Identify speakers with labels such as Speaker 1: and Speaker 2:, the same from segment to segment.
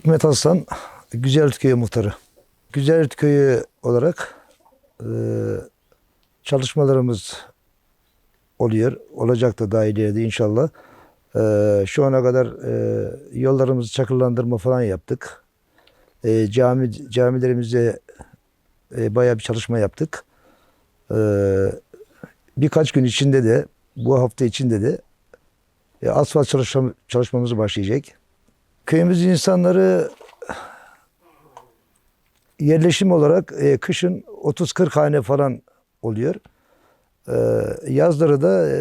Speaker 1: Hikmet Aslan, Güzelürt Köyü muhtarı. Güzelürt Köyü olarak e, çalışmalarımız oluyor. Olacak da daha ileride inşallah. E, şu ana kadar e, yollarımızı çakırlandırma falan yaptık. E, cami Camilerimize e, bayağı bir çalışma yaptık. E, birkaç gün içinde de, bu hafta içinde de e, asfalt çalışma, çalışmamız başlayacak. Köyümüzün insanları yerleşim olarak e, kışın 30-40 hane falan oluyor. E, yazları da e,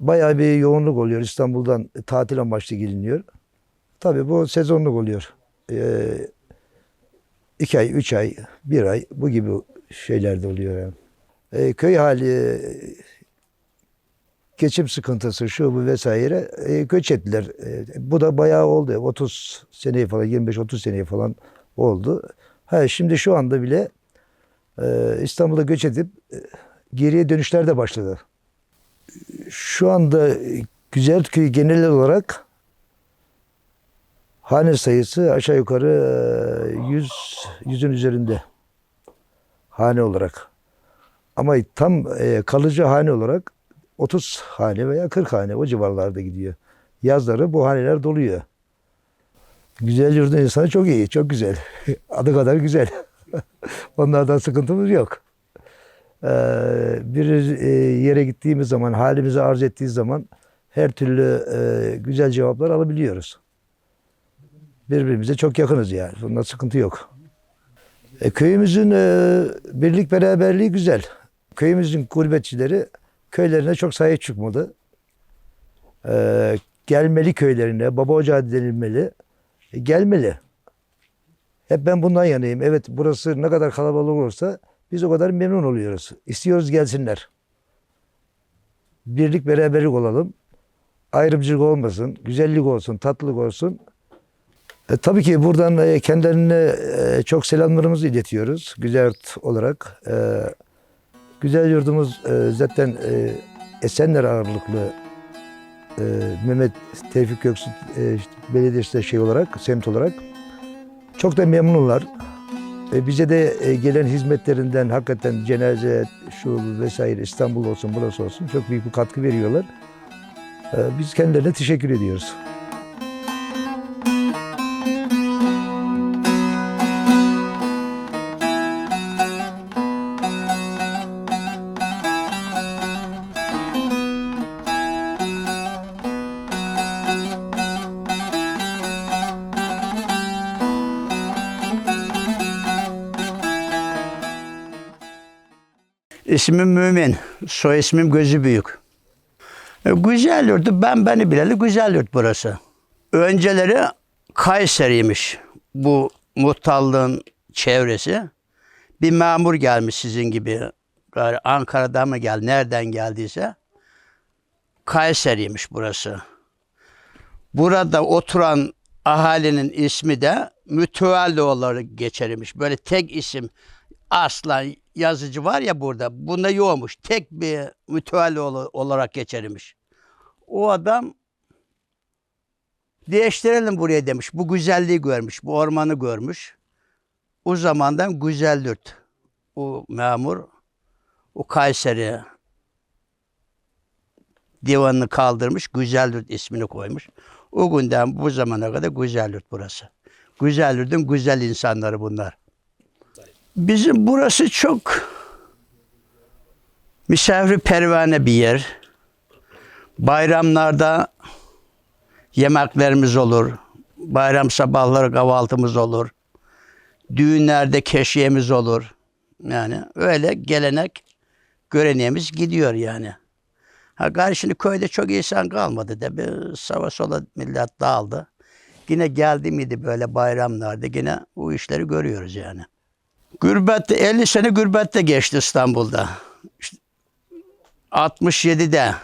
Speaker 1: bayağı bir yoğunluk oluyor. İstanbul'dan tatil amaçlı geliniyor. Tabii bu sezonluk oluyor. E, iki ay, üç ay, bir ay bu gibi şeylerde oluyor yani. E, köy hali geçim sıkıntısı şu bu vesaire e, göç ettiler. E, bu da bayağı oldu. 30 seneyi falan 25-30 seneyi falan oldu. Ha, şimdi şu anda bile e, İstanbul'a göç edip e, geriye dönüşler de başladı. Şu anda e, Güzelköy genel olarak hane sayısı aşağı yukarı e, 100 yüzün üzerinde hane olarak. Ama tam e, kalıcı hane olarak 30 hane veya 40 hane o civarlarda gidiyor. Yazları bu haneler doluyor. Güzel yurdun insanı çok iyi, çok güzel. Adı kadar güzel. Onlardan sıkıntımız yok. Ee, bir e, yere gittiğimiz zaman, halimizi arz ettiği zaman her türlü e, güzel cevaplar alabiliyoruz. Birbirimize çok yakınız yani. Bunda sıkıntı yok. E, köyümüzün e, birlik beraberliği güzel. Köyümüzün gurbetçileri köylerine çok sahip çıkmadı. Ee, gelmeli köylerine, baba ocağı denilmeli. E, gelmeli. Hep ben bundan yanayım. Evet burası ne kadar kalabalık olursa biz o kadar memnun oluyoruz. İstiyoruz gelsinler. Birlik beraberlik olalım. Ayrımcılık olmasın. Güzellik olsun, tatlılık olsun. E, tabii ki buradan e, kendilerine e, çok selamlarımızı iletiyoruz. Güzel olarak. E, Güzel yurdumuz e, zaten e, Esenler ağırlıklı e, Mehmet Tevfik Göksu e, işte belediyesi de şey olarak, semt olarak çok da memnunlar. E, bize de e, gelen hizmetlerinden hakikaten cenaze, şu vesaire İstanbul olsun, burası olsun çok büyük bir katkı veriyorlar. E, biz kendilerine teşekkür ediyoruz.
Speaker 2: İsmim Mümin, soy ismim Gözü Büyük. E, Güzel yurdu, ben beni bileli güzel yurt burası. Önceleri Kayseri'ymiş bu muhtallığın çevresi. Bir memur gelmiş sizin gibi. Gari Ankara'dan mı geldi, nereden geldiyse. Kayseri'ymiş burası. Burada oturan ahalinin ismi de Mütevelloğulları geçermiş. Böyle tek isim aslan yazıcı var ya burada. Bunda yokmuş. Tek bir Mütevelloğlu olarak geçermiş. O adam değiştirelim buraya demiş. Bu güzelliği görmüş. Bu ormanı görmüş. O zamandan Güzelyurt. O memur o Kayseri divanını kaldırmış. Güzelyurt ismini koymuş. O günden bu zamana kadar Güzelyurt burası. Güzelyurt'un güzel insanları bunlar. Bizim burası çok misafirpervane bir yer. Bayramlarda yemeklerimiz olur. Bayram sabahları kahvaltımız olur. Düğünlerde keşiyemiz olur. Yani öyle gelenek, göreneğimiz gidiyor yani. Ha gari köyde çok insan kalmadı da bir sağa sola millet dağıldı. Yine geldi miydi böyle bayramlarda yine bu işleri görüyoruz yani. Gürbette 50 sene gürbette geçti İstanbul'da. İşte 67'de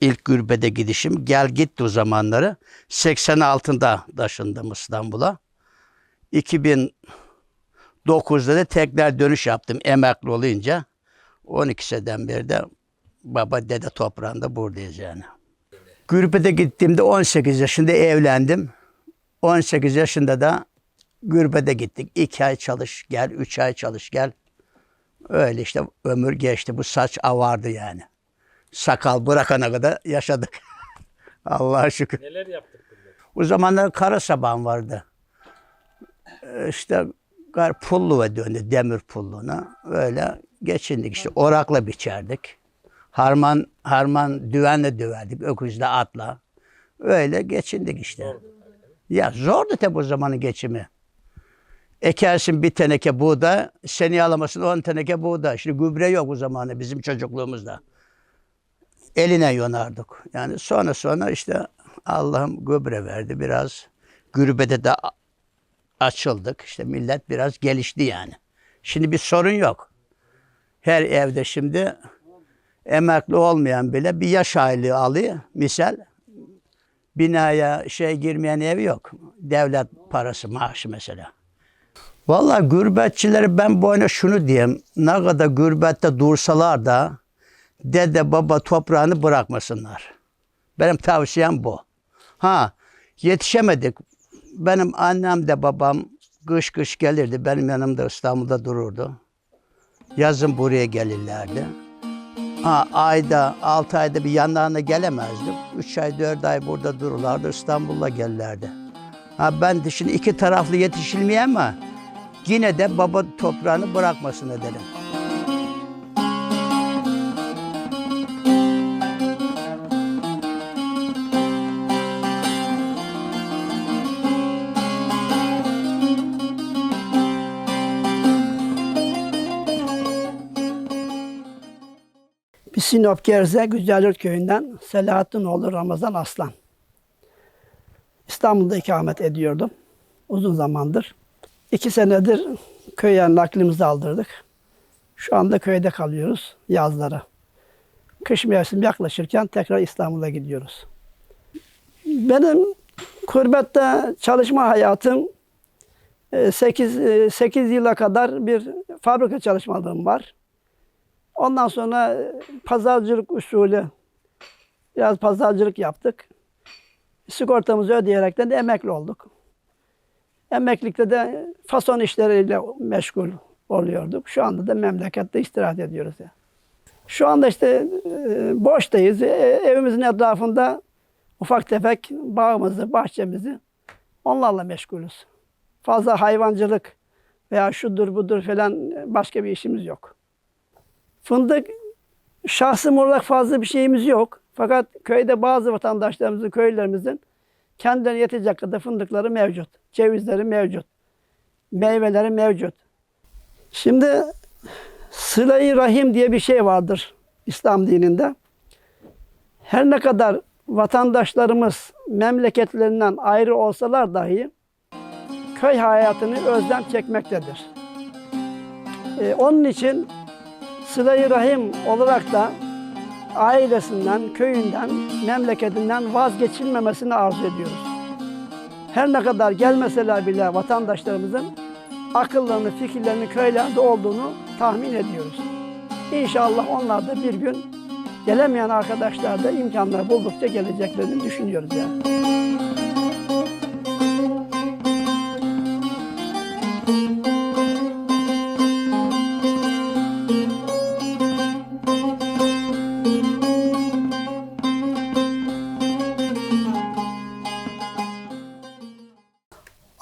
Speaker 2: ilk gürbete gidişim. Gel gitti o zamanları. 86'da taşındım İstanbul'a. 2009'da da tekrar dönüş yaptım emekli olunca. 12 seneden beri de baba dede toprağında buradayız yani. Gürbete gittiğimde 18 yaşında evlendim. 18 yaşında da gürbede gittik. 2 ay çalış gel, 3 ay çalış gel. Öyle işte ömür geçti. Bu saç avardı yani. Sakal bırakana kadar yaşadık. Allah'a şükür.
Speaker 3: Neler yaptık burada?
Speaker 2: O zamanlar kara saban vardı. İşte pulluğa döndü, demir pulluğuna. Öyle geçindik işte. Orakla biçerdik. Harman, harman düvenle döverdik. Öküzle atla. Öyle geçindik işte. Ya zordu tabi o zamanın geçimi. Ekersin bir teneke buğday, seni alamasın on teneke buğday. Şimdi gübre yok o zamanı bizim çocukluğumuzda. Eline yonardık. Yani sonra sonra işte Allah'ım gübre verdi biraz. Gürbede de açıldık. İşte millet biraz gelişti yani. Şimdi bir sorun yok. Her evde şimdi emekli olmayan bile bir yaş aylığı alıyor. Misal binaya şey girmeyen ev yok. Devlet parası maaşı mesela. Vallahi gurbetçileri ben bu oyuna şunu diyeyim. Ne kadar gurbette dursalar da dede baba toprağını bırakmasınlar. Benim tavsiyem bu. Ha yetişemedik. Benim annem de babam kış kış gelirdi. Benim yanımda İstanbul'da dururdu. Yazın buraya gelirlerdi. Ha, ayda, altı ayda bir yanlarına gelemezdim. Üç ay, dört ay burada dururlardı. İstanbul'a gelirlerdi. Ha, ben de şimdi iki taraflı yetişilmeye ama yine de baba toprağını bırakmasın edelim.
Speaker 4: Sinop Gerze Güzelir Köyü'nden Selahattinoğlu Ramazan Aslan. İstanbul'da ikamet ediyordum uzun zamandır. İki senedir köye naklimizi aldırdık. Şu anda köyde kalıyoruz yazları. Kış mevsim yaklaşırken tekrar İstanbul'a gidiyoruz. Benim kurbette çalışma hayatım 8, 8 yıla kadar bir fabrika çalışmalığım var. Ondan sonra e, pazarcılık usulü biraz pazarcılık yaptık. Sigortamızı ödeyerekten de emekli olduk. Emeklilikte de fason işleriyle meşgul oluyorduk. Şu anda da memlekette istirahat ediyoruz. ya. Şu anda işte e, boştayız. E, evimizin etrafında ufak tefek bağımızı, bahçemizi onlarla meşgulüz. Fazla hayvancılık veya şudur budur falan başka bir işimiz yok. Fındık şahsım olarak fazla bir şeyimiz yok. Fakat köyde bazı vatandaşlarımızın, köylerimizin kendilerine yetecek kadar fındıkları mevcut. Cevizleri mevcut. Meyveleri mevcut. Şimdi sıla-i rahim diye bir şey vardır İslam dininde. Her ne kadar vatandaşlarımız memleketlerinden ayrı olsalar dahi köy hayatını özlem çekmektedir. Ee, onun için Sıla-i Rahim olarak da ailesinden, köyünden, memleketinden vazgeçilmemesini arzu ediyoruz. Her ne kadar gelmeseler bile vatandaşlarımızın akıllarını, fikirlerini köylerde olduğunu tahmin ediyoruz. İnşallah onlar da bir gün gelemeyen arkadaşlar da imkanlar buldukça geleceklerini düşünüyoruz yani.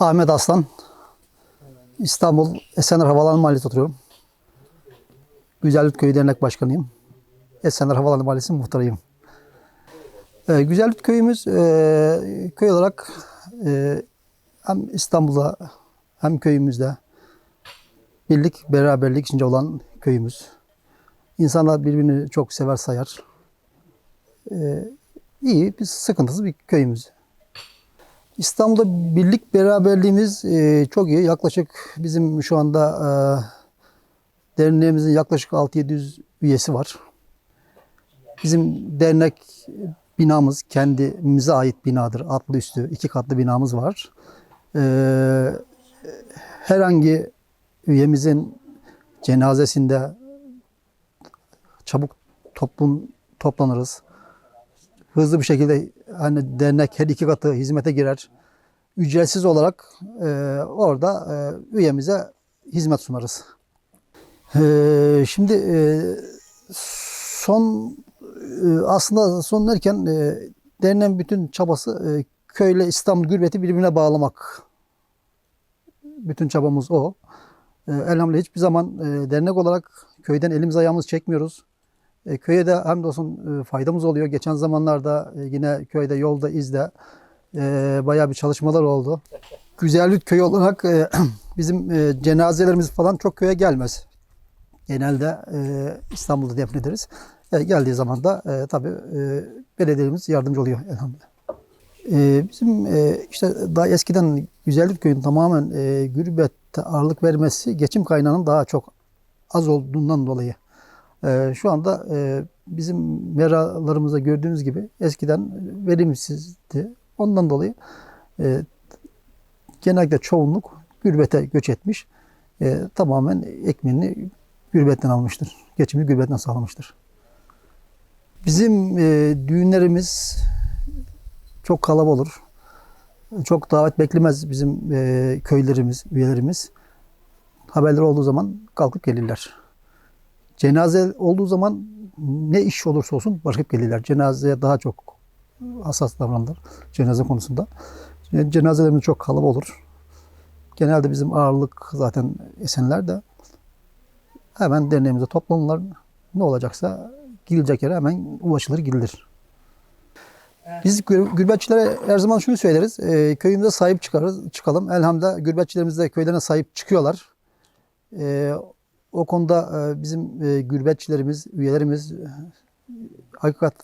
Speaker 5: Ahmet Aslan. İstanbul Esenler Havalanı Mahallesi'nde oturuyorum. Güzellik Köyü Dernek Başkanıyım. Esenler Havalanı Mahallesi muhtarıyım. Ee, Güzellik Köyümüz e, köy olarak e, hem İstanbul'da hem köyümüzde birlik, beraberlik içinde olan köyümüz. İnsanlar birbirini çok sever sayar. Ee, iyi, bir sıkıntısız bir köyümüz. İstanbul'da birlik beraberliğimiz e, çok iyi. Yaklaşık bizim şu anda e, derneğimizin yaklaşık 6-700 üyesi var. Bizim dernek binamız kendimize ait binadır. Atlı üstü iki katlı binamız var. E, herhangi üyemizin cenazesinde çabuk toplum toplanırız hızlı bir şekilde hani dernek her iki katı hizmete girer. ücretsiz olarak e, orada e, üyemize hizmet sunarız. E, şimdi e, son e, aslında son derken e, derneğin bütün çabası e, köyle İstanbul Gürbet'i birbirine bağlamak. Bütün çabamız o. E, elhamdülillah hiçbir zaman e, dernek olarak köyden elimiz ayağımız çekmiyoruz. E, köye de hamdolsun e, faydamız oluyor. Geçen zamanlarda e, yine köyde yolda izde e, bayağı bir çalışmalar oldu. Güzellik köyü olarak e, bizim e, cenazelerimiz falan çok köye gelmez. Genelde e, İstanbul'da defnederiz. E, geldiği zaman da e, tabii e, belediyemiz yardımcı oluyor elhamdülillah. E, bizim e, işte daha eskiden Güzellik Köyü'nün tamamen e, gürbette ağırlık vermesi geçim kaynağının daha çok az olduğundan dolayı. E, şu anda e, bizim meralarımızda gördüğünüz gibi eskiden verimsizdi. Ondan dolayı e, genellikle çoğunluk gürbete göç etmiş. E, tamamen ekmeğini gürbetten almıştır. Geçimini gürbetten sağlamıştır. Bizim e, düğünlerimiz çok kalabalık olur. Çok davet beklemez bizim köylerimiz, üyelerimiz. Haberler olduğu zaman kalkıp gelirler. Cenaze olduğu zaman ne iş olursa olsun bırakıp gelirler. Cenazeye daha çok hassas davranırlar cenaze konusunda. Cenazelerimiz çok kalabalık olur. Genelde bizim ağırlık zaten Esenler de hemen derneğimize toplanırlar. Ne olacaksa gidilecek yere hemen ulaşılır gidilir. Biz gür- gürbetçilere her zaman şunu söyleriz. E, köyümüze sahip çıkarız, çıkalım. Elhamdülillah gürbetçilerimiz de köylerine sahip çıkıyorlar. E, o konuda e, bizim e, gürbetçilerimiz, üyelerimiz e, hakikat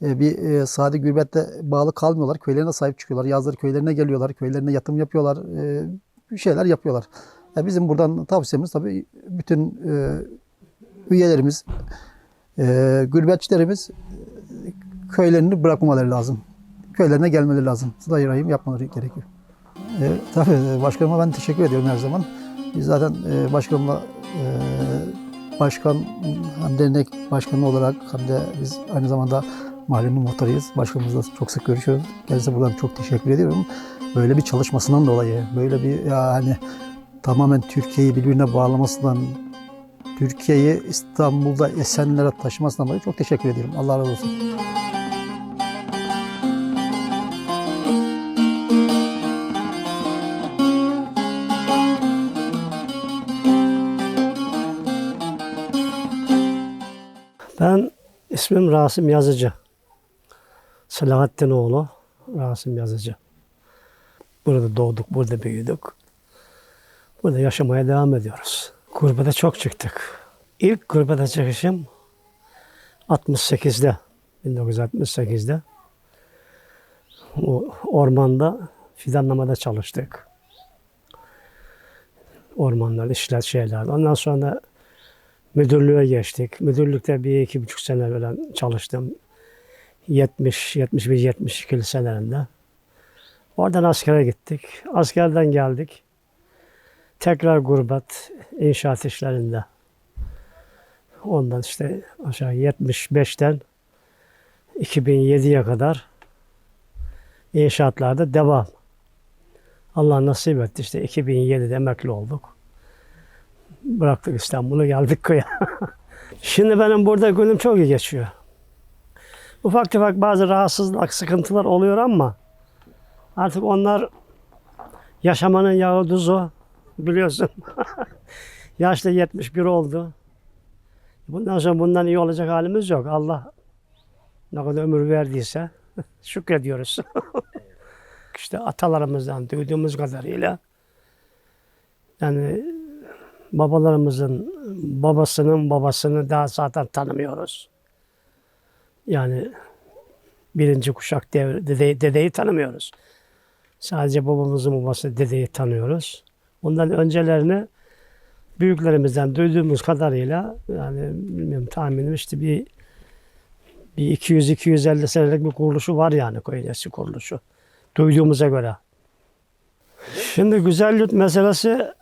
Speaker 5: bir sade gürbette bağlı kalmıyorlar. Köylerine sahip çıkıyorlar. Yazları köylerine geliyorlar. Köylerine yatım yapıyorlar. Bir şeyler yapıyorlar. Ya bizim buradan tavsiyemiz tabii bütün üyelerimiz, gürbetçilerimiz köylerini bırakmamaları lazım. Köylerine gelmeleri lazım. Sıla-i Rahim yapmaları gerekiyor. E, tabii başkanıma ben teşekkür ediyorum her zaman. Biz zaten başkanımla başkan hem dernek başkanı olarak hem de biz aynı zamanda mahallenin muhtarıyız. Başkanımızla çok sık görüşüyoruz. Kendisine buradan çok teşekkür ediyorum. Böyle bir çalışmasından dolayı, böyle bir yani tamamen Türkiye'yi birbirine bağlamasından, Türkiye'yi İstanbul'da Esenler'e taşımasından dolayı çok teşekkür ediyorum. Allah razı olsun.
Speaker 3: Ben ismim Rasim Yazıcı. Selahattin oğlu Rasim Yazıcı. Burada doğduk, burada büyüdük. Burada yaşamaya devam ediyoruz. Gurbete çok çıktık. İlk gurbete çıkışım 68'de, 1968'de. O ormanda fidanlamada çalıştık. Ormanlar, işler, şeyler. Ondan sonra müdürlüğe geçtik. Müdürlükte bir iki buçuk sene falan çalıştım. 70, 71, 72 senelerinde. Oradan askere gittik. Askerden geldik. Tekrar gurbet inşaat işlerinde. Ondan işte aşağı 75'ten 2007'ye kadar inşaatlarda devam. Allah nasip etti işte 2007'de emekli olduk. Bıraktık İstanbul'u geldik köye. Şimdi benim burada günüm çok iyi geçiyor. Ufak tefek bazı rahatsızlık, sıkıntılar oluyor ama artık onlar yaşamanın yağı tuzu biliyorsun. Yaşta 71 oldu. Bundan sonra bundan iyi olacak halimiz yok. Allah ne kadar ömür verdiyse şükrediyoruz. işte atalarımızdan duyduğumuz kadarıyla yani babalarımızın babasının babasını daha zaten tanımıyoruz. Yani birinci kuşak devri, dede, dedeyi tanımıyoruz. Sadece babamızın babası dedeyi tanıyoruz. Ondan öncelerini büyüklerimizden duyduğumuz kadarıyla yani bilmiyorum tahminim işte bir bir 200-250 senelik bir kuruluşu var yani Koyunesi kuruluşu. Duyduğumuza göre. Şimdi güzellik meselesi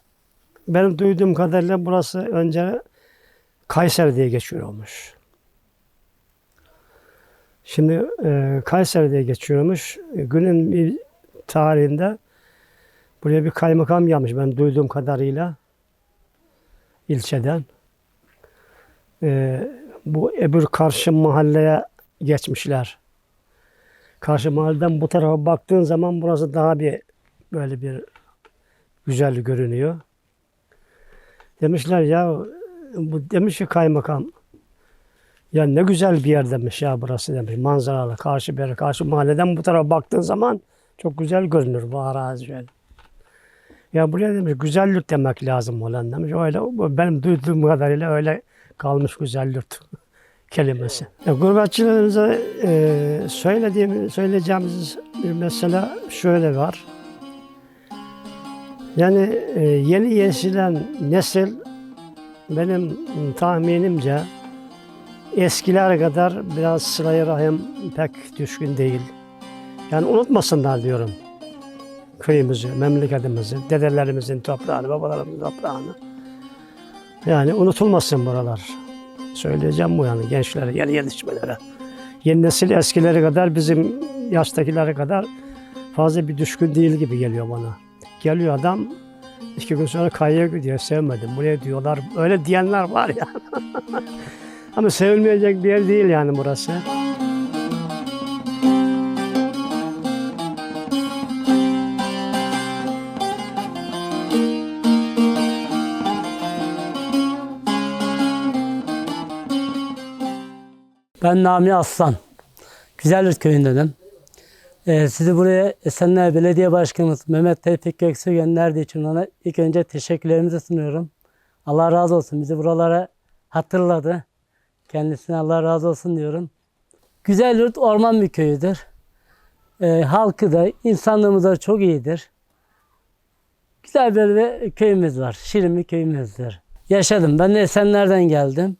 Speaker 3: benim duyduğum kadarıyla burası önce Kayseri diye geçiyormuş. Şimdi e, Kayseri diye geçiyormuş. Günün bir tarihinde Buraya bir kaymakam gelmiş ben duyduğum kadarıyla ilçeden. Ee, bu öbür karşı mahalleye geçmişler. Karşı mahalleden bu tarafa baktığın zaman burası daha bir böyle bir güzel görünüyor. Demişler ya bu demiş ki kaymakam ya ne güzel bir yer demiş ya burası demiş. Manzaralı karşı bir karşı mahalleden bu tarafa baktığın zaman çok güzel görünür bu arazi şöyle. Ya buraya demiş güzellik demek lazım olan demiş. Öyle benim duyduğum kadarıyla öyle kalmış güzellik kelimesi. Ya, gurbetçilerimize e, söylediğim, söyleyeceğimiz bir mesele şöyle var. Yani e, yeni yetişilen nesil benim tahminimce eskiler kadar biraz sırayı rahim pek düşkün değil. Yani unutmasınlar diyorum köyümüzü, memleketimizi, dedelerimizin toprağını, babalarımızın toprağını. Yani unutulmasın buralar. Söyleyeceğim bu yani gençlere, yeni yetişmelere. Yeni nesil eskileri kadar bizim yaştakilere kadar fazla bir düşkün değil gibi geliyor bana. Geliyor adam iki gün sonra kayaya gidiyor sevmedim buraya diyorlar. Öyle diyenler var ya. Ama sevilmeyecek bir yer değil yani burası.
Speaker 6: Ben Nami Aslan. Güzellik köyündenim. Ee, sizi buraya Esenler Belediye Başkanımız Mehmet Tevfik Göksu gönderdiği için ona ilk önce teşekkürlerimizi sunuyorum. Allah razı olsun. Bizi buralara hatırladı. Kendisine Allah razı olsun diyorum. Güzelyurt orman bir köyüdür. Ee, halkı da, insanlığımız da çok iyidir. Güzel bir köyümüz var. Şirin bir köyümüzdür. Yaşadım. Ben de Esenler'den geldim.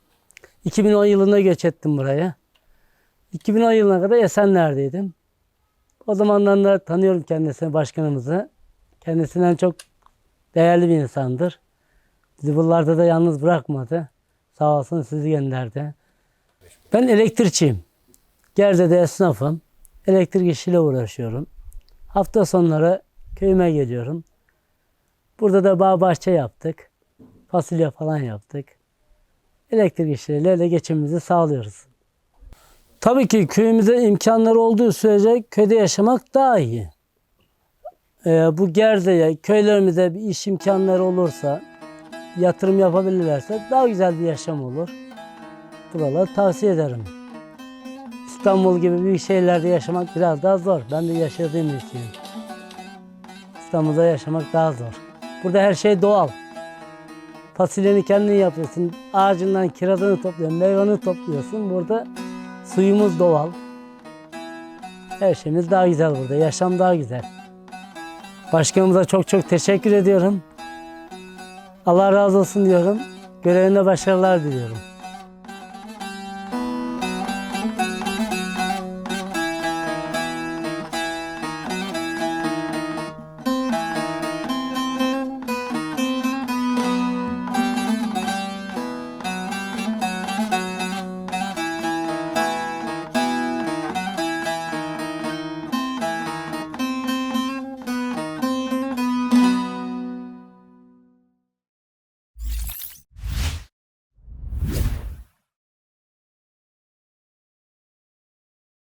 Speaker 6: 2010 yılında göç ettim buraya. 2010 yılına kadar Esenler'deydim. O zamandan da tanıyorum kendisini, başkanımızı. Kendisinden çok değerli bir insandır. Bizi buralarda da yalnız bırakmadı. Sağ olsun sizi gönderdi. Ben elektrikçiyim. Gerze'de esnafım. Elektrik işiyle uğraşıyorum. Hafta sonları köyüme geliyorum. Burada da bağ bahçe yaptık. Fasulye falan yaptık elektrik işleriyle geçimimizi sağlıyoruz. Tabii ki köyümüzde imkanları olduğu sürece köyde yaşamak daha iyi. Ee, bu Gerze'ye, köylerimize bir iş imkanları olursa, yatırım yapabilirlerse daha güzel bir yaşam olur. Buraları tavsiye ederim. İstanbul gibi büyük şehirlerde yaşamak biraz daha zor. Ben de yaşadığım için. İstanbul'da yaşamak daha zor. Burada her şey doğal. Fasulyeni kendin yapıyorsun. Ağacından kirazını topluyorsun, meyveni topluyorsun. Burada suyumuz doğal. Her şeyimiz daha güzel burada. Yaşam daha güzel. Başkanımıza çok çok teşekkür ediyorum. Allah razı olsun diyorum. Görevinde başarılar diliyorum.